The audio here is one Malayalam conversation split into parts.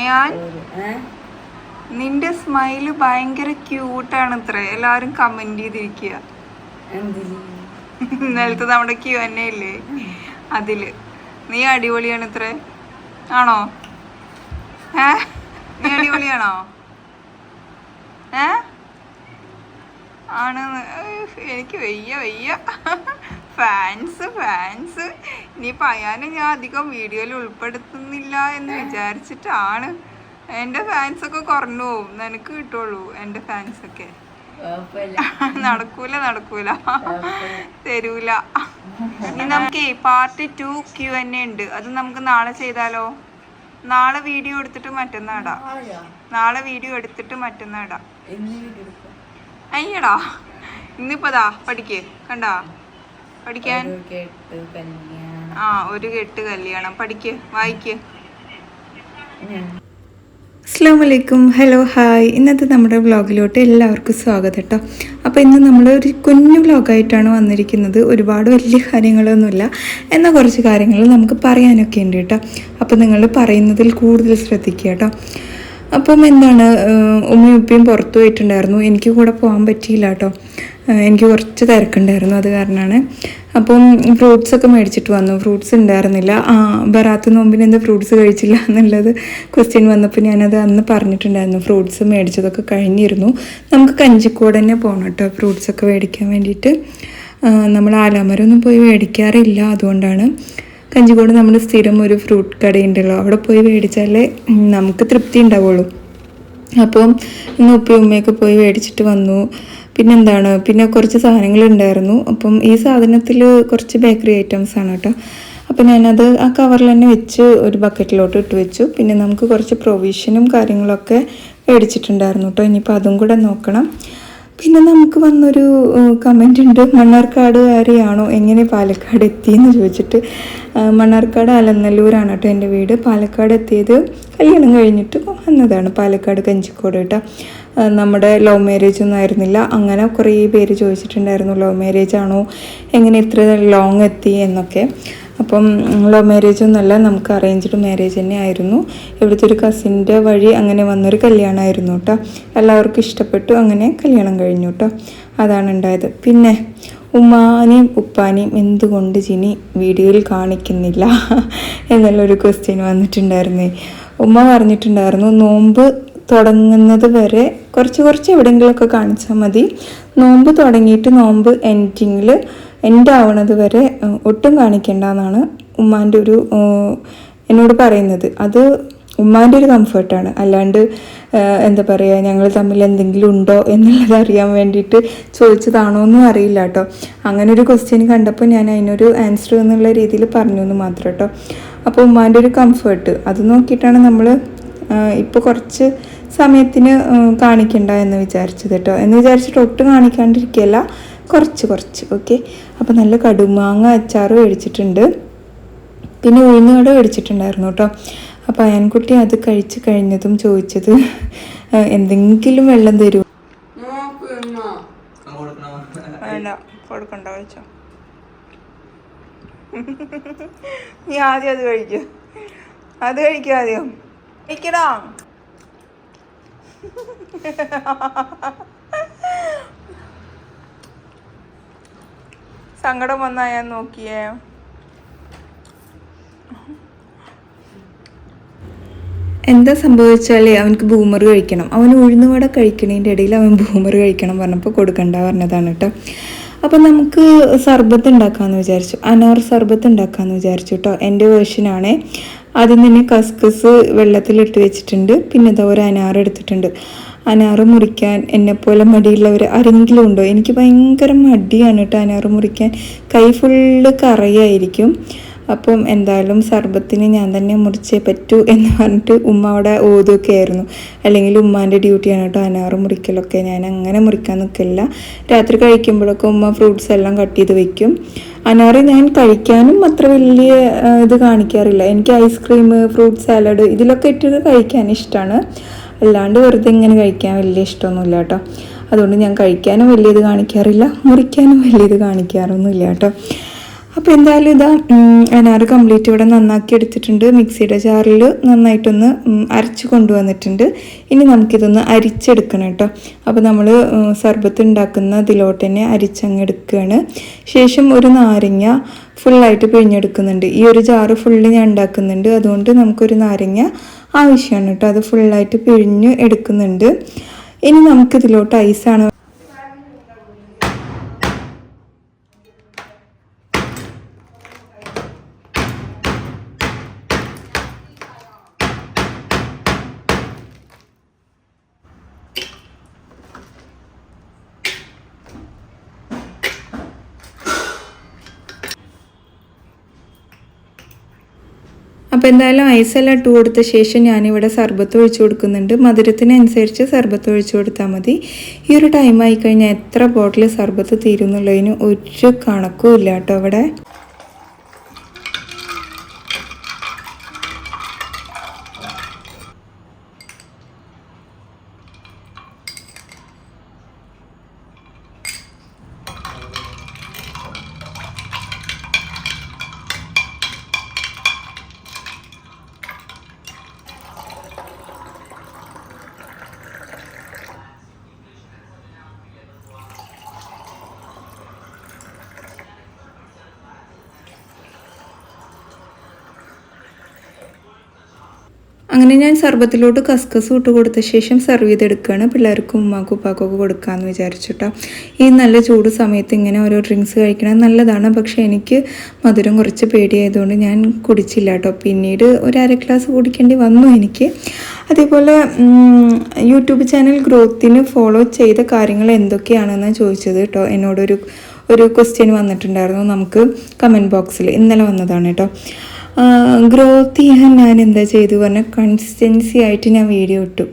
അയാൻ നിന്റെ സ്മൈൽ ഭയങ്കര ക്യൂട്ടാണ് ഇത്ര. എല്ലാവരും കമന്റ് ചെയ്തിരിക്കുക? ഇന്നലത്തെ നമ്മുടെ ക്യൂ തന്നെ ഇല്ലേ? അതിൽ. നീ അടിപൊളിയാണ് ഇത്ര. ആണോ? ഏ? നീ അടിപൊളിയാണോ? ഏ? ആണ് എനിക്ക് വയ്യ വയ്യ. ഫാൻസ് ഫാൻസ് ഇനിയിപ്പോൾ അയാനെ ഞാൻ അധികം വീഡിയോയിൽ ഉൾപ്പെടുത്തുന്നില്ല എന്ന് വിചാരിച്ചിട്ടാണ്. എന്റെ ഫാൻസൊക്കെ കുറഞ്ഞു പോവും. നിനക്ക് കിട്ടുള്ളൂ എന്റെ ഫാൻസൊക്കെ. നടക്കൂല നടക്കൂല. തരൂല. ഇനി നമുക്ക് പാർട്ട് ടു ക്യൂ തന്നെ ഉണ്ട്. അത് നമുക്ക് നാളെ ചെയ്താലോ? നാളെ വീഡിയോ എടുത്തിട്ട് മറ്റന്നാടാ നാളെ വീഡിയോ എടുത്തിട്ട് മറ്റന്നാ ഇടാം ഇന്ന് വീഡിയോ എടുക്കാം. അയ്യടാ. ഇന്നിപ്പതാ പഠിക്ക്. കണ്ടാ? പഠിക്കാൻ? കെട്ട് കല്യാണം. ആ ഒരു കെട്ട് കല്യാണം. പഠിക്ക് വായിക്ക്. അസ്ലാം അസ്സാം വലൈക്കും ഹലോ ഹായ്. ഇന്നത്തെ നമ്മുടെ വ്ളോഗിലോട്ട് എല്ലാവർക്കും സ്വാഗതം കേട്ടോ അപ്പോൾ ഇന്ന് നമ്മൾ ഒരു കുഞ്ഞു വ്ളോഗായിട്ടാണ് വന്നിരിക്കുന്നത്. ഒരുപാട് വലിയ കാര്യങ്ങളൊന്നുമില്ല. എന്നാൽ കുറച്ച് കാര്യങ്ങൾ നമുക്ക് പറയാനൊക്കെ ഉണ്ട് കേട്ടോ അപ്പോൾ നിങ്ങൾ പറയുന്നതിൽ കൂടുതൽ ശ്രദ്ധിക്കുക കേട്ടോ അപ്പം എന്താണ് ഉമ്മയും ഉപ്പയും പുറത്തു പോയിട്ടുണ്ടായിരുന്നു. എനിക്ക് കൂടെ പോകാൻ പറ്റിയില്ല കേട്ടോ. എനിക്ക് കുറച്ച് തിരക്കുണ്ടായിരുന്നു അത് കാരണമാണ്. അപ്പം ഫ്രൂട്ട്സ് ഒക്കെ മേടിച്ചിട്ട് വന്നു. ഫ്രൂട്ട്സ് ഉണ്ടായിരുന്നില്ല. ആ ബറാത്ത് നോമ്പിന് എന്താ ഫ്രൂട്ട്സ് കഴിച്ചില്ല എന്നുള്ളത് ക്വസ്റ്റ്യൻ വന്നപ്പോൾ ഞാനത് അന്ന് പറഞ്ഞിട്ടുണ്ടായിരുന്നു. ഫ്രൂട്ട്സ് മേടിച്ചതൊക്കെ കഴിഞ്ഞിരുന്നു. നമുക്ക് കഞ്ചിക്കോട് തന്നെ പോകണം കേട്ടോ ഫ്രൂട്ട്സ് ഒക്കെ മേടിക്കാൻ വേണ്ടിയിട്ട്. നമ്മൾ ആലാമരൊന്നും പോയി മേടിക്കാറില്ല അതുകൊണ്ടാണ്. കഞ്ചിക്കോട് നമ്മൾ സ്ഥിരം ഒരു ഫ്രൂട്ട് കടയുണ്ടല്ലോ. അവിടെ പോയി മേടിച്ചാലേ നമുക്ക് തൃപ്തി ഉണ്ടാവുള്ളൂ. അപ്പം ഇന്ന് ഉപ്പയും ഉമ്മയൊക്കെ പോയി മേടിച്ചിട്ട് വന്നു. പിന്നെന്താണ്? പിന്നെ കുറച്ച് സാധനങ്ങൾ ഉണ്ടായിരുന്നു. അപ്പം ഈ സാധനത്തിൽ കുറച്ച് ബേക്കറി ഐറ്റംസ് ആണ് കേട്ടോ. അപ്പം ഞാനത് ആ കവറിൽ തന്നെ വെച്ച് ഒരു ബക്കറ്റിലോട്ട് ഇട്ട് വെച്ചു. പിന്നെ നമുക്ക് കുറച്ച് പ്രൊവിഷനും കാര്യങ്ങളൊക്കെ മേടിച്ചിട്ടുണ്ടായിരുന്നു കേട്ടോ. ഇനിയിപ്പോൾ അതും കൂടെ നോക്കണം. പിന്നെ നമുക്ക് വന്നൊരു കമന്റ് ഉണ്ട്. മണ്ണാർക്കാടുകാരിയാണോ എങ്ങനെ പാലക്കാട് എത്തിയെന്ന് ചോദിച്ചിട്ട് മണ്ണാർക്കാട് അലനല്ലൂരാണ് കേട്ടോ എന്റെ വീട്. പാലക്കാട് എത്തിയത് കല്യാണം കഴിഞ്ഞിട്ട് വന്നതാണ്. പാലക്കാട് കഞ്ചിക്കോട് കേട്ടോ. നമ്മുടെ ലവ് മാരേജ് ഒന്നും ആയിരുന്നില്ല. അങ്ങനെ കുറേ പേര് ചോദിച്ചിട്ടുണ്ടായിരുന്നു ലവ് മാരേജ് ആണോ? എങ്ങനെ ഇത്ര ലോങ് എത്തി? എന്നൊക്കെ. അപ്പം ലവ് മാരേജ് ഒന്നുമല്ല നമുക്ക് അറേഞ്ച്ഡ് മാരേജ് തന്നെ ആയിരുന്നു ഇവിടുത്തെ ഒരു കസിന്റെ വഴി അങ്ങനെ വന്നൊരു കല്യാണമായിരുന്നു കേട്ടോ എല്ലാവർക്കും ഇഷ്ടപ്പെട്ടു അങ്ങനെ കല്യാണം കഴിഞ്ഞു കേട്ടോ അതാണ് ഉണ്ടായത്. പിന്നെ ഉമ്മാനെയും ഉപ്പാനെയും എന്തുകൊണ്ട് ജിനി വീഡിയോയിൽ കാണിക്കുന്നില്ല എന്നുള്ളൊരു ക്വസ്റ്റ്യൻ വന്നിട്ടുണ്ടായിരുന്നേ. ഉമ്മ പറഞ്ഞിട്ടുണ്ടായിരുന്നു നോമ്പ് തുടങ്ങുന്നത് വരെ കുറച്ച് കുറച്ച് എവിടെയെങ്കിലുമൊക്കെ കാണിച്ചാൽ മതി. നോമ്പ് തുടങ്ങിയിട്ട് നോമ്പ് എൻഡിങ്ങിൽ ആവണത് വരെ ഒട്ടും കാണിക്കേണ്ട എന്നാണ് ഉമ്മാന്റെ ഒരു എന്നോട് പറയുന്നത്. അത് ഉമ്മാന്റെ ഒരു കംഫർട്ടാണ് അല്ലാണ്ട് എന്താ പറയുക ഞങ്ങൾ തമ്മിൽ എന്തെങ്കിലും ഉണ്ടോ എന്നുള്ളത് അറിയാൻ വേണ്ടിയിട്ട് ചോദിച്ചതാണോ എന്നും അറിയില്ല കേട്ടോ. അങ്ങനെ ഒരു ക്വസ്റ്റ്യൻ കണ്ടപ്പോൾ ഞാൻ അതിനൊരു ആൻസർ എന്നുള്ള രീതിയിൽ പറഞ്ഞു എന്ന് മാത്രം കേട്ടോ. അപ്പോൾ ഉമ്മാന്റെ ഒരു കംഫർട്ട് അത് നോക്കിയിട്ടാണ് നമ്മൾ ഇപ്പോൾ കുറച്ച് സമയത്തിന് കാണിക്കണ്ട എന്ന് വിചാരിച്ചത് കേട്ടോ. എന്ന് വിചാരിച്ചിട്ട് ഒട്ടും കാണിക്കാണ്ടിരിക്കുകയല്ല കുറച്ച് കുറച്ച് ഓക്കെ അപ്പോൾ നല്ല കടുമാങ്ങ അച്ചാർ മേടിച്ചിട്ടുണ്ട്. പിന്നെ ഉഴുന്നുകട മേടിച്ചിട്ടുണ്ടായിരുന്നു കേട്ടോ. അപ്പോൾ അയൻകുട്ടി അത് കഴിച്ചു കഴിഞ്ഞതും ചോദിച്ചത് എന്തെങ്കിലും വെള്ളം. വേണ്ട കൊടുക്കണ്ട കഴിച്ചോ. നീ ആദ്യം അത് കഴിക്കൂ. അത് കഴിക്കൂ ആദ്യം. കഴിക്കടാ. സങ്കടം വന്നാ ഞാൻ നോക്കിയേ. എന്താ സംഭവിച്ചാൽ അവനക്ക് ബൂമർ കഴിക്കണം. അവൻ ഉഴുന്നുവട കഴിക്കണതിന്റെ ഇടയിൽ അവൻ ബൂമർ കഴിക്കണം പറഞ്ഞപ്പോൾ കൊടുക്കണ്ട പറഞ്ഞതാണ് കേട്ടോ. അപ്പം നമുക്ക് സർബത്ത് ഉണ്ടാക്കാമെന്ന് വിചാരിച്ചു. അനാർ സർബത്ത് ഉണ്ടാക്കാമെന്ന് വിചാരിച്ചു കേട്ടോ. എന്റെ വേർഷനാണേ ആദ്യം തന്നെ കസ്കസ് വെള്ളത്തിലിട്ട് വെച്ചിട്ടുണ്ട്. പിന്നെ ഇതാ ഒരു അനാർ എടുത്തിട്ടുണ്ട്. അനാറ് മുറിക്കാൻ എന്നെപ്പോലെ മടിയുള്ളവർ ആരെങ്കിലും ഉണ്ടോ? എനിക്ക് ഭയങ്കര മടിയാണ് കേട്ടോ അനാറ് മുറിക്കാൻ. കൈ ഫുള്ള് കറയായിരിക്കും. അപ്പം എന്തായാലും സർബത്തിന് ഞാൻ തന്നെ മുറിച്ചേ പറ്റൂ എന്ന് പറഞ്ഞിട്ട് ഉമ്മ അവിടെ ഓതുമൊക്കെ ആയിരുന്നു അല്ലെങ്കിൽ ഉമ്മാന്റെ ഡ്യൂട്ടിയാണ് കേട്ടോ അനാറ് മുറിക്കലൊക്കെ. ഞാൻ അങ്ങനെ മുറിക്കാൻ നിൽക്കില്ല രാത്രി കഴിക്കുമ്പോഴൊക്കെ ഉമ്മ ഫ്രൂട്ട്സ് എല്ലാം കട്ട് ചെയ്ത് വെക്കും. അനാറ് ഞാൻ കഴിക്കാനും അത്ര വലിയ ഇത് കാണിക്കാറില്ല. എനിക്ക് ഐസ്ക്രീം ഫ്രൂട്ട് സാലഡ് ഇതിലൊക്കെ ഇട്ടിട്ട് കഴിക്കാൻ ഇഷ്ടമാണ് അല്ലാണ്ട് വെറുതെ ഇങ്ങനെ കഴിക്കാൻ വലിയ ഇഷ്ടമൊന്നുമില്ല കേട്ടോ. അതുകൊണ്ട് ഞാൻ കഴിക്കാനും വലിയത് കാണിക്കാറില്ല മുറിക്കാനും വലിയത് കാണിക്കാറൊന്നുമില്ല കേട്ടോ. അപ്പോൾ എന്തായാലും ഇതാ അനാറ് കംപ്ലീറ്റ് ഇവിടെ നന്നാക്കി എടുത്തിട്ടുണ്ട്. മിക്സിയുടെ ജാറിൽ നന്നായിട്ടൊന്ന് അരച്ച് കൊണ്ടുവന്നിട്ടുണ്ട്. ഇനി നമുക്കിതൊന്ന് അരിച്ചെടുക്കണം കേട്ടോ. അപ്പോൾ നമ്മൾ സർബത്ത് ഉണ്ടാക്കുന്ന ഇതിലോട്ട് തന്നെ അരിച്ചങ്ങ് എടുക്കുകയാണ്. ശേഷം ഒരു നാരങ്ങ ഫുള്ളായിട്ട് പിഴിഞ്ഞെടുക്കുന്നുണ്ട്. ഈ ഒരു ജാറ് ഫുള്ള് ഞാൻ ഉണ്ടാക്കുന്നുണ്ട്. അതുകൊണ്ട് നമുക്കൊരു നാരങ്ങ ആവശ്യമാണ് കേട്ടോ. അത് ഫുള്ളായിട്ട് പിഴിഞ്ഞ് എടുക്കുന്നുണ്ട്. ഇനി നമുക്കിതിലോട്ട് ഐസാണ് അപ്പോൾ എന്തായാലും ഐസെല്ലാം ഇട്ട് കൊടുത്ത ശേഷം ഞാനിവിടെ സർബത്ത് ഒഴിച്ചു കൊടുക്കുന്നുണ്ട്. മധുരത്തിനനുസരിച്ച് സർബത്ത് ഒഴിച്ചു കൊടുത്താൽ മതി. ഈ ഒരു ടൈം ആയി കഴിഞ്ഞാൽ എത്ര ബോട്ടിൽ സർബത്ത് തീരുന്നുള്ളതിന് ഒരു കണക്കും ഇല്ല കേട്ടോ അവിടെ. അങ്ങനെ ഞാൻ സർബത്തിലോട്ട് കസ്കസ് ഇട്ട് കൊടുത്ത ശേഷം സെർവ് ചെയ്തെടുക്കുകയാണ്. പിള്ളേർക്കും ഉമ്മാക്കും ഉപ്പാക്കും ഒക്കെ കൊടുക്കാമെന്ന് വിചാരിച്ചിട്ടോ. ഈ നല്ല ചൂട് സമയത്ത് ഇങ്ങനെ ഓരോ ഡ്രിങ്ക്സ് കഴിക്കണം നല്ലതാണ്. പക്ഷേ എനിക്ക് മധുരം കുറച്ച് പേടിയായതുകൊണ്ട് ഞാൻ കുടിച്ചില്ല കേട്ടോ. പിന്നീട് ഒരു അര ഗ്ലാസ് കുടിക്കേണ്ടി വന്നു എനിക്ക്. അതേപോലെ യൂട്യൂബ് ചാനൽ ഗ്രോത്തിന് ഫോളോ ചെയ്ത കാര്യങ്ങൾ എന്തൊക്കെയാണെന്ന് ചോദിച്ചത് കേട്ടോ. എന്നോടൊരു ഒരു ക്വസ്റ്റ്യൻ വന്നിട്ടുണ്ടായിരുന്നു നമുക്ക് കമന്റ് ബോക്സിൽ ഇന്നലെ വന്നതാണ് കേട്ടോ. ഗ്രോത്ത് ചെയ്യാൻ ഞാൻ എന്താ ചെയ്തു? പറഞ്ഞാൽ കൺസിസ്റ്റൻസി ആയിട്ട് ഞാൻ വീഡിയോ ഇട്ടു.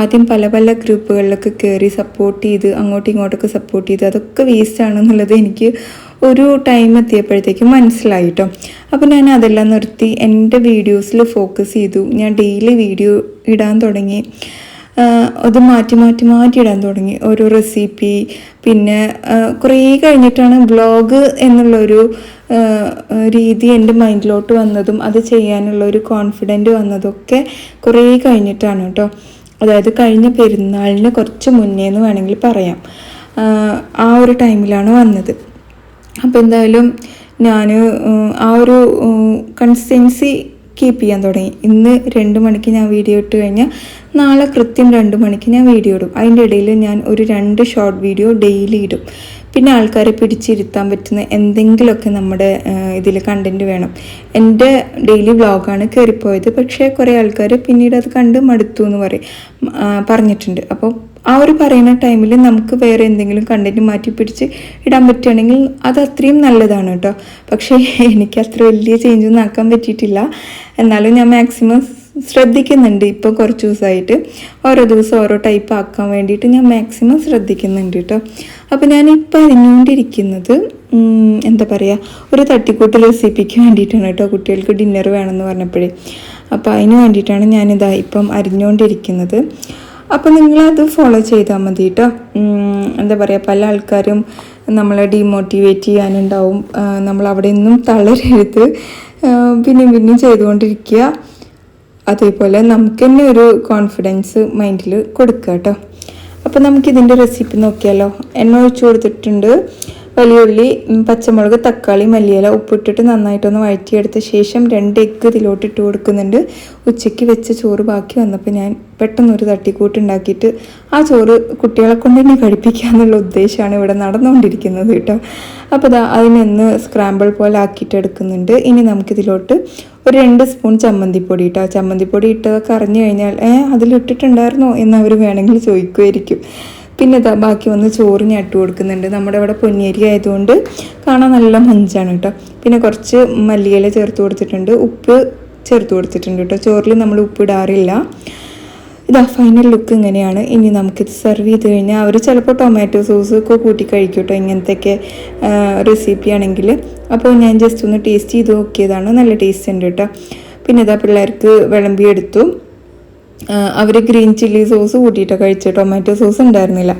ആദ്യം പല പല ഗ്രൂപ്പുകളിലൊക്കെ കയറി സപ്പോർട്ട് ചെയ്ത് അങ്ങോട്ടും ഇങ്ങോട്ടൊക്കെ സപ്പോർട്ട് ചെയ്ത് അതൊക്കെ വേസ്റ്റ് ആണെന്നുള്ളത് എനിക്ക് ഒരു ടൈം എത്തിയപ്പോഴത്തേക്കും മനസ്സിലായി കേട്ടോ അപ്പോൾ ഞാൻ അതെല്ലാം നിർത്തി എന്റെ വീഡിയോസിൽ ഫോക്കസ് ചെയ്തു. ഞാൻ ഡെയിലി വീഡിയോ ഇടാൻ തുടങ്ങി. അത് മാറ്റി മാറ്റി മാറ്റി ഇടാൻ തുടങ്ങി. ഓരോ റെസിപ്പി പിന്നെ കുറേ കഴിഞ്ഞിട്ടാണ് ബ്ലോഗ് എന്നുള്ളൊരു രീതി എന്റെ മൈൻഡിലോട്ട് വന്നതും അത് ചെയ്യാനുള്ള ഒരു കോൺഫിഡന്റ് വന്നതൊക്കെ കുറേ കഴിഞ്ഞിട്ടാണ് കേട്ടോ അതായത് കഴിഞ്ഞ പെരുന്നാളിന് കുറച്ച് മുന്നേ എന്ന് വേണമെങ്കിൽ പറയാം. ആ ഒരു ടൈമിലാണ് വന്നത്. അപ്പോൾ എന്തായാലും ഞാൻ ആ ഒരു കൺസിസ്റ്റൻസി കീപ്പ് ചെയ്യാൻ തുടങ്ങി. ഇന്ന് രണ്ട് മണിക്ക് ഞാൻ വീഡിയോ ഇട്ട് കഴിഞ്ഞാൽ നാളെ കൃത്യം രണ്ട് മണിക്ക് ഞാൻ വീഡിയോ ഇടും. അതിന്റെ ഇടയിൽ ഞാൻ ഒരു രണ്ട് ഷോർട്ട് വീഡിയോ ഡെയിലി ഇടും. പിന്നെ ആൾക്കാരെ പിടിച്ചിരുത്താൻ പറ്റുന്ന എന്തെങ്കിലുമൊക്കെ നമ്മുടെ ഇതിൽ കണ്ടന്റ് വേണം. എന്റെ ഡെയിലി വ്ളോഗാണ് കയറിപ്പോയത്. പക്ഷേ കുറേ ആൾക്കാർ പിന്നീട് അത് കണ്ട് മടുത്തു എന്ന് പറയും പറഞ്ഞിട്ടുണ്ട്. അപ്പോൾ ആ ഒരു പറയുന്ന ടൈമിൽ നമുക്ക് വേറെ എന്തെങ്കിലും കണ്ടന്റ് മാറ്റി പിടിച്ച് ഇടാൻ പറ്റുകയാണെങ്കിൽ അത് അത്രയും നല്ലതാണ് കേട്ടോ. പക്ഷേ എനിക്ക് അത്ര വലിയ ചേഞ്ചൊന്നും ആക്കാൻ പറ്റിയിട്ടില്ല. എന്നാലും ഞാൻ മാക്സിമം ശ്രദ്ധിക്കുന്നുണ്ട് ഇപ്പോൾ കുറച്ച് ദിവസമായിട്ട് ഓരോ ദിവസം ഓരോ ടൈപ്പ് ആക്കാൻ വേണ്ടിയിട്ട് ഞാൻ മാക്സിമം ശ്രദ്ധിക്കുന്നുണ്ട് കേട്ടോ അപ്പോൾ ഞാൻ ഇപ്പോൾ അറിഞ്ഞുകൊണ്ടിരിക്കുന്നത് എന്താ പറയുക ഒരു തട്ടിക്കൂട്ട് റെസിപ്പിക്ക് വേണ്ടിയിട്ടാണ് കേട്ടോ കുട്ടികൾക്ക് ഡിന്നർ വേണമെന്ന് പറഞ്ഞപ്പോഴേ. അപ്പോൾ അതിന് വേണ്ടിയിട്ടാണ് ഞാനിതാ ഇപ്പം അറിഞ്ഞുകൊണ്ടിരിക്കുന്നത് അപ്പോൾ നിങ്ങളത് ഫോളോ ചെയ്താൽ മതി കേട്ടോ എന്താ പറയുക പല ആൾക്കാരും നമ്മളെ ഡീമോട്ടിവേറ്റ് ചെയ്യാനുണ്ടാവും. നമ്മൾ അവിടെ നിന്നും തളരരുത്. പിന്നെയും പിന്നെയും ചെയ്തുകൊണ്ടിരിക്കുക. അതേപോലെ നമുക്ക് തന്നെ ഒരു കോൺഫിഡൻസ് മൈൻഡിൽ കൊടുക്കുക കേട്ടോ അപ്പോൾ നമുക്കിതിന്റെ റെസിപ്പി നോക്കിയാലോ? എണ്ണ ഒഴിച്ചു കൊടുത്തിട്ടുണ്ട്. വലിയ ഉള്ളി ഉം, പച്ചമുളക് തക്കാളി മല്ലിയില ഉപ്പിട്ടിട്ട് നന്നായിട്ടൊന്ന് വഴറ്റിയെടുത്ത ശേഷം രണ്ട് എഗ്ഗ് ഇതിലോട്ട് ഇട്ട് കൊടുക്കുന്നുണ്ട്. ഉച്ചയ്ക്ക് വെച്ച ചോറ് ബാക്കി വന്നപ്പോൾ ഞാൻ പെട്ടെന്നൊരു തട്ടിക്കൂട്ട് ഉണ്ടാക്കിയിട്ട് ആ ചോറ് കുട്ടികളെ കൊണ്ട് തന്നെ കഴിപ്പിക്കുക എന്നുള്ള ഉദ്ദേശമാണ് ഇവിടെ നടന്നുകൊണ്ടിരിക്കുന്നത് കേട്ടോ. അപ്പോൾ ഇതാ അതിനൊന്ന് സ്ക്രാമ്പിൾ പോലെ ആക്കിയിട്ട് എടുക്കുന്നുണ്ട്. ഇനി നമുക്കിതിലോട്ട് ഒരു രണ്ട് സ്പൂൺ ചമ്മന്തിപ്പൊടി ഇട്ടോ. ചമ്മന്തിപ്പൊടി ഇട്ടതൊക്കെ അറിഞ്ഞു കഴിഞ്ഞാൽ ഏഹ് അതിലിട്ടിട്ടുണ്ടായിരുന്നോ? എന്നവർ വേണമെങ്കിൽ ചോദിക്കുമായിരിക്കും പിന്നെ ഇതാ ബാക്കി വന്ന് ചോറ് ഞാൻ ഇട്ട് കൊടുക്കുന്നുണ്ട്. നമ്മുടെ ഇവിടെ പൊന്നിയരി ആയതുകൊണ്ട് കാണാൻ നല്ല മഞ്ചാണ് കേട്ടോ. പിന്നെ കുറച്ച് മല്ലിയില ചേർത്ത് കൊടുത്തിട്ടുണ്ട്. ഉപ്പ് ചേർത്ത് കൊടുത്തിട്ടുണ്ട് കേട്ടോ. ചോറിൽ നമ്മൾ ഉപ്പ് ഇടാറില്ല. ഇതാ ഫൈനൽ ലുക്ക് ഇങ്ങനെയാണ്. ഇനി നമുക്കിത് സെർവ് ചെയ്ത് കഴിഞ്ഞാൽ അവർ ചിലപ്പോൾ ടൊമാറ്റോ സോസ് ഒക്കെ കൂട്ടി കഴിക്കും കേട്ടോ. ഇങ്ങനത്തെയൊക്കെ റെസിപ്പി ആണെങ്കിൽ. അപ്പോൾ ഞാൻ ജസ്റ്റ് ഒന്ന് ടേസ്റ്റ് ചെയ്ത് നോക്കിയതാണ്. നല്ല ടേസ്റ്റ് ഉണ്ട് കേട്ടോ. പിന്നെ ഇതാ പിള്ളേർക്ക് വിളമ്പിയെടുത്തു അവർ ഗ്രീൻ ചില്ലി സോസ് കൂട്ടിയിട്ട് കഴിച്ചു ടൊമാറ്റോ സോസ് ഉണ്ടായിരുന്നില്ല.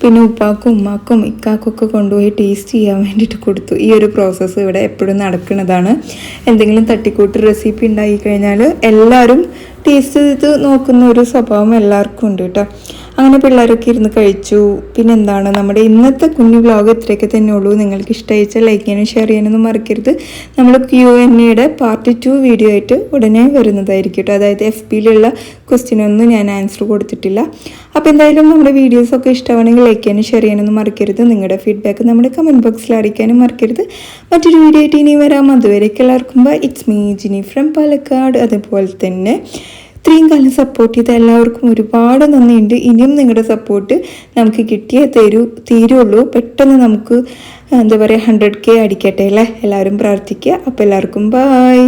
പിന്നെ ഉപ്പാക്കും ഉമ്മാക്കും ഇക്കാക്കൊക്കെ കൊണ്ടുപോയി ടേസ്റ്റ് ചെയ്യാൻ വേണ്ടിയിട്ട് കൊടുത്തു. ഈ ഒരു പ്രോസസ്സ് ഇവിടെ എപ്പോഴും നടക്കുന്നതാണ്. എന്തെങ്കിലും തട്ടിക്കൂട്ട് റെസിപ്പി ഉണ്ടായി കഴിഞ്ഞാൽ എല്ലാവരും ടേസ്റ്റ് ചെയ്ത് നോക്കുന്ന ഒരു സ്വഭാവം എല്ലാവർക്കും ഉണ്ട് കേട്ടോ അങ്ങനെ പിള്ളേരൊക്കെ ഇരുന്ന് കഴിച്ചു. പിന്നെന്താണ്? നമ്മുടെ ഇന്നത്തെ കുഞ്ഞു വ്ലോഗ് ഇത്രയൊക്കെ തന്നെ ഉള്ളൂ. നിങ്ങൾക്ക് ഇഷ്ടമായിച്ചാൽ ലൈക്ക് ചെയ്യാനും ഷെയർ ചെയ്യാനൊന്നും മറക്കരുത്. നമ്മൾ ക്യു എൻ എയുടെ പാർട്ട് ടു വീഡിയോ ആയിട്ട് ഉടനെ വരുന്നതായിരിക്കും കേട്ടോ അതായത് എഫ് പിയിലുള്ള ക്വസ്റ്റ്യനൊന്നും ഞാൻ ആൻസർ കൊടുത്തിട്ടില്ല. അപ്പോൾ എന്തായാലും നമ്മുടെ വീഡിയോസൊക്കെ ഇഷ്ടമാണെങ്കിൽ ലൈക്ക് ചെയ്യാനും ഷെയർ ചെയ്യാനൊന്നും മറക്കരുത്. നിങ്ങളുടെ ഫീഡ്ബാക്ക് നമ്മുടെ കമന്റ് ബോക്സിൽ അറിയിക്കാനും മറക്കരുത്. മറ്റൊരു വീഡിയോ ആയിട്ട് ഇനി വരാം. അതുവരേക്ക് എല്ലാവർക്കും it's me Jini from Palakkad. അതുപോലെ തന്നെ ഇത്രയും കാലം സപ്പോർട്ട് ചെയ്ത എല്ലാവർക്കും ഒരുപാട് നന്ദിയുണ്ട്. ഇനിയും നിങ്ങളുടെ സപ്പോർട്ട് നമുക്ക് കിട്ടിയേ തരൂ തീരുള്ളൂ. പെട്ടെന്ന് നമുക്ക് എന്താ പറയുക ഹൺഡ്രഡ് കെ അടിക്കട്ടെ അല്ലേ? എല്ലാവരും പ്രാർത്ഥിക്കുക. അപ്പോൾ എല്ലാവർക്കും ബായ്